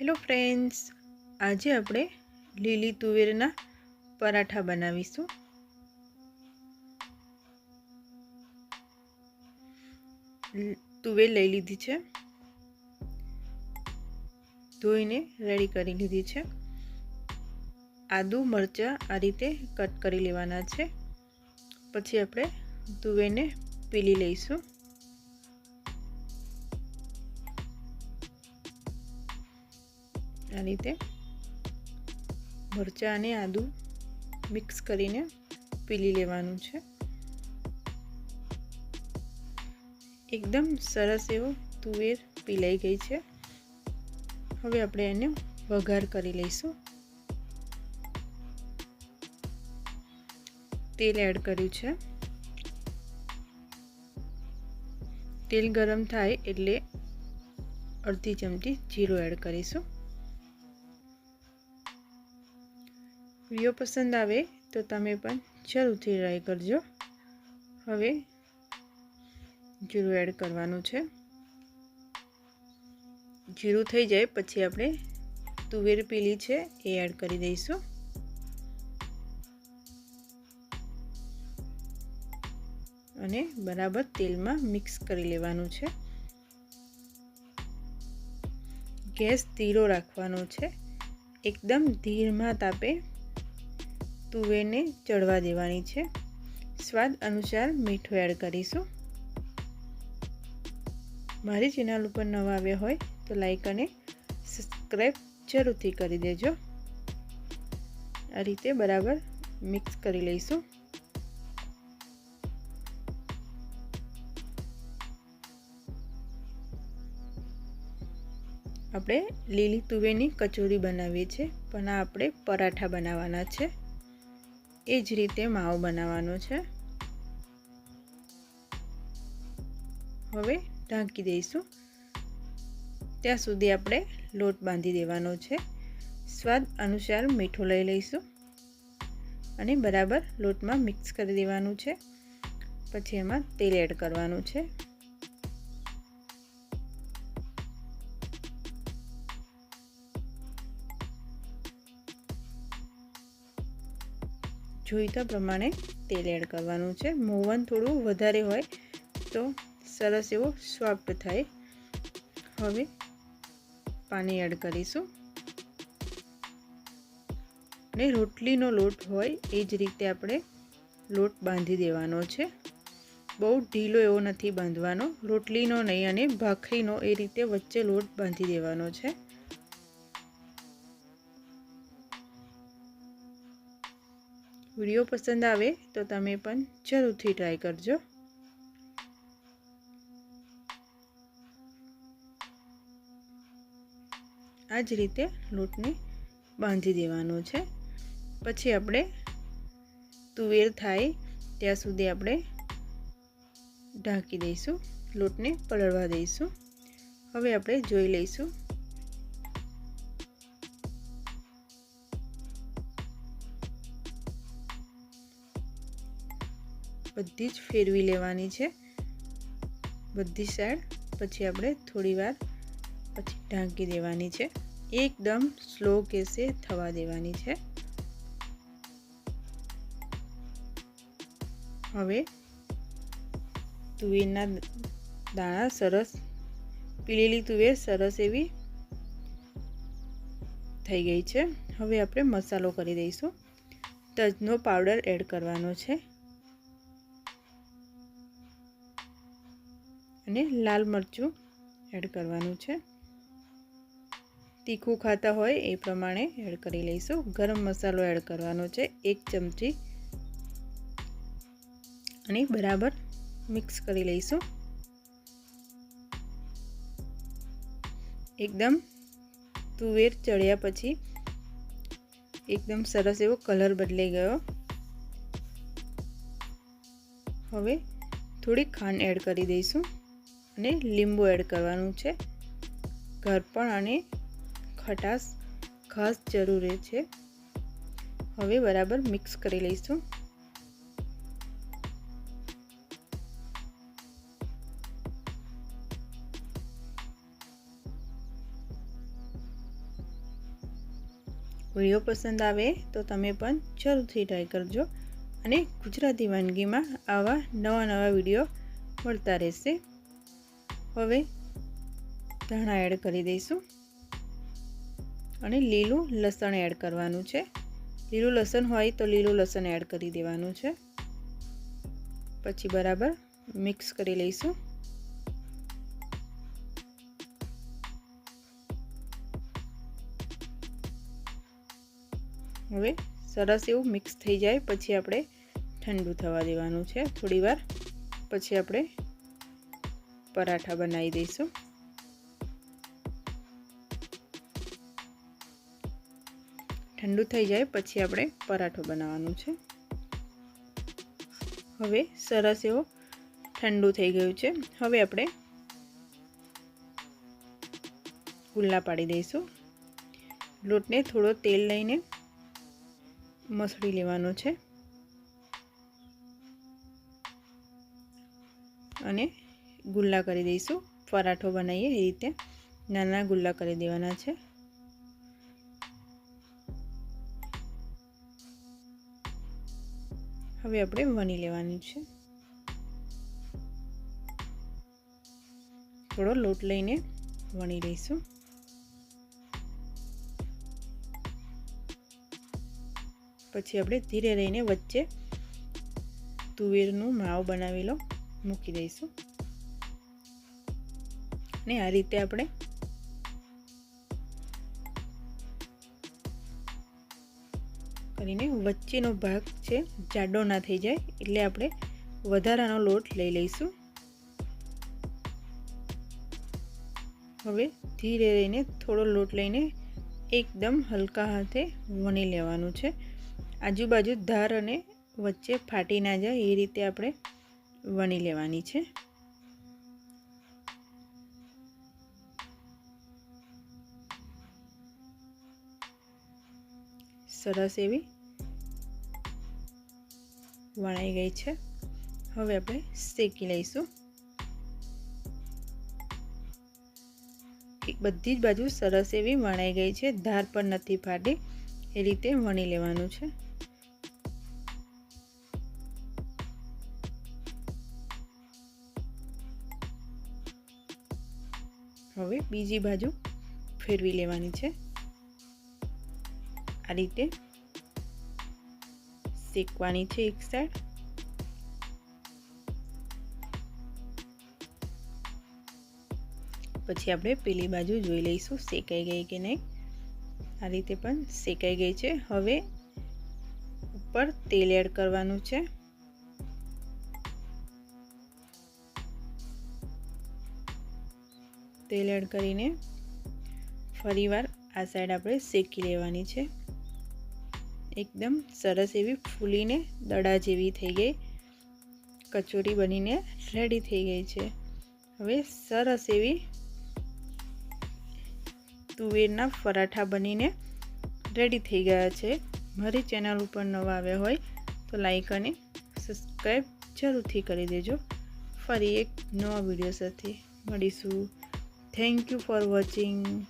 Hello friends આજે આપણે લીલી તુવેરના પરાઠા બનાવીશું. તુવેર લઈ લીધી છે. ધોઈને રેડી કરી લીધી છે. આદુ, મરચાં આ રીતે કટ કરી લેવાના છે. પછી આપણે તુવેરને પીલી લઈશું. આ રીતે મરચાં અને આદું મિક્સ કરીને પીલી લેવાનું છે. એકદમ સરસ એવો તુવેર પીલાઈ ગઈ છે. હવે આપણે એને વઘાર કરી લઈશું. તેલ એડ કર્યું છે. તેલ ગરમ થાય એટલે અડધી ચમચી જીરું એડ કરીશું. વીડિયો પસંદ આવે તો તમે પણ જરૂરથી ટ્રાય કરજો. હવે જીરું એડ કરવાનું છે. જીરું થઈ જાય પછી આપણે તુવેર પીલી છે એ એડ કરી દઈશું. અને બરાબર તેલમાં મિક્સ કરી લેવાનું છે. ગેસ ધીરો રાખવાનો છે. એકદમ ધીરમાં તાપે તુવેરને ચડવા દેવાની છે. સ્વાદ અનુસાર મીઠું એડ કરીશું. મારી ચેનલ ઉપર નવા આવ્યા હોય તો લાઈક અને સબસ્ક્રાઈબ જરૂરથી કરી દેજો. આ રીતે બરાબર મિક્સ કરી લઈશું. આપણે લીલી તુવેરની કચોરી બનાવીએ છીએ, પણ આ આપણે પરાઠા બનાવવાના છે. એ જ રીતે માવો બનાવવાનો છે. હવે ઢાંકી દઈશું. ત્યાં સુધી આપણે લોટ બાંધી દેવાનો છે. સ્વાદ અનુસાર મીઠું લઈ લઈશું. અને બરાબર લોટમાં મિક્સ કરી દેવાનું છે. પછી એમાં તેલ એડ કરવાનું છે. જોઈતા પ્રમાણે તેલ એડ કરવાનું છે. મોવન થોડું વધારે હોય તો સરસ એવો સોફ્ટ થાય. હવે પાણી એડ કરીશું. અને રોટલીનો લોટ હોય એ જ રીતે આપણે લોટ બાંધી દેવાનો છે. બહુ ઢીલો એવો નથી બાંધવાનો. રોટલીનો નહીં અને ભાખરીનો એ રીતે વચ્ચે લોટ બાંધી દેવાનો છે. વીડિયો પસંદ આવે તો તમે પણ જરૂરથી ટ્રાય કરજો. આ જ રીતે લોટને બાંધી દેવાનો છે. પછી આપણે તુવેર થાય ત્યાં સુધી આપણે ઢાંકી દઈશું, લોટને પલળવા દઈશું. હવે આપણે જોઈ લઈશું બધી જ ફેરવી લેવાની છે. બધી સાઈડ પછી આપણે થોડીવાર પછી ઢાંકી દેવાની છે. એકદમ સ્લો કેસે થવા દેવાની છે. હવે તુવેરના દાણા સરસ પીલેલી તુવેર સરસ એવી થઈ ગઈ છે. હવે આપણે મસાલો કરી દઈશું. તજનો પાવડર એડ કરવાનો છે. અને લાલ મરચું એડ કરવાનું છે. તીખું ખાતા હોય એ પ્રમાણે એડ કરી લઈશું. ગરમ મસાલો એડ કરવાનો છે એક ચમચી. અને બરાબર મિક્સ કરી લઈશું. એકદમ તુવેર ચડ્યા પછી એકદમ સરસ એવો કલર બદલાઈ ગયો. હવે થોડી ખાંડ એડ કરી દઈશું. અને લીંબુ એડ કરવાનું છે. ઘરપણ અને ખટાશ ખાસ જરૂરી છે. હવે બરાબર મિક્સ કરી લઈશું. વીડિયો પસંદ આવે તો તમે પણ જરૂરથી ટ્રાય કરજો અને ગુજરાતી વાનગીમાં આવા નવા નવા વીડિયો મળતા રહેશે. હવે ધાણા એડ કરી દઈશું. અને લીલું લસણ એડ કરવાનું છે. લીલું લસણ હોય તો લીલું લસણ એડ કરી દેવાનું છે. પછી બરાબર મિક્સ કરી લઈશું. હવે સરસ એવું મિક્સ થઈ જાય. પછી આપણે ઠંડુ થવા દેવાનું છે થોડી વાર પછી આપણે પરાઠા બનાવી દઈશું. ઠંડુ થઈ જાય પછી આપણે પરાઠો બનાવવાનું છે. હવે સરસ એવો ઠંડુ થઈ ગયું છે. હવે આપણે ગુલ્લા પાડી દઈશું. લોટને થોડો તેલ લઈને મસળી લેવાનો છે. અને ગુલ્લા કરી દઈશું. પરાઠો બનાવીએ એ રીતે. નાના ગુલ્લા કરી દેવાના છે. હવે આપણે વણી લેવાનું છે. થોડો લોટ લઈને વણી લઈશું. પછી આપણે ધીરે રહીને વચ્ચે તુવેરનું માવ બનાવેલો મૂકી દઈશું. ને આ રીતે આપણે કરીને વચ્ચેનો ભાગ છે, જાડો ના થઈ જાય, એટલે આપણે વધારાનો લોટ લઈ લઈશું. હવે ધીરે રહીને થોડો લોટ લઈને એકદમ હલકા હાથે વણી લેવાનું છે. આજુબાજુ ધાર અને વચ્ચે ફાટી ના જાય, એ રીતે આપણે વણી લેવાની છે. સરસ એવી વણાઈ ગઈ છે. હવે આપણે શેકી લઈશું. બધી જ બાજુ સરસ એવી વણાઈ ગઈ છે. ધાર પર નથી ફાટી. એ રીતે વણી લેવાનું છે. હવે બીજી બાજુ ફેરવી લેવાની છે. આ રીતે શેકવાની છે એક સાઈડ પછી આપણે પેલી બાજુ જોઈ લઈશું શેકાઈ ગઈ કે નહીં. આ રીતે પણ શેકાઈ ગઈ છે. હવે ઉપર તેલ એડ કરવાનું છે. તેલ એડ કરીને ફરીવાર આ સાઈડ આપણે શેકી લેવાની છે. એકદમ સરસ એવી ફૂલીને દડા જેવી થઈ ગઈ. કચોરી બનીને રેડી થઈ ગઈ છે. હવે સરસ એવી તુવેરના પરાઠા બનીને રેડી થઈ ગયા છે. મારી ચેનલ ઉપર નવા આવ્યા હોય તો લાઈક અને સબસ્ક્રાઈબ જરૂરથી કરી દેજો. ફરી એક નવા વીડિયો સાથે મળીશું. Thank you for watching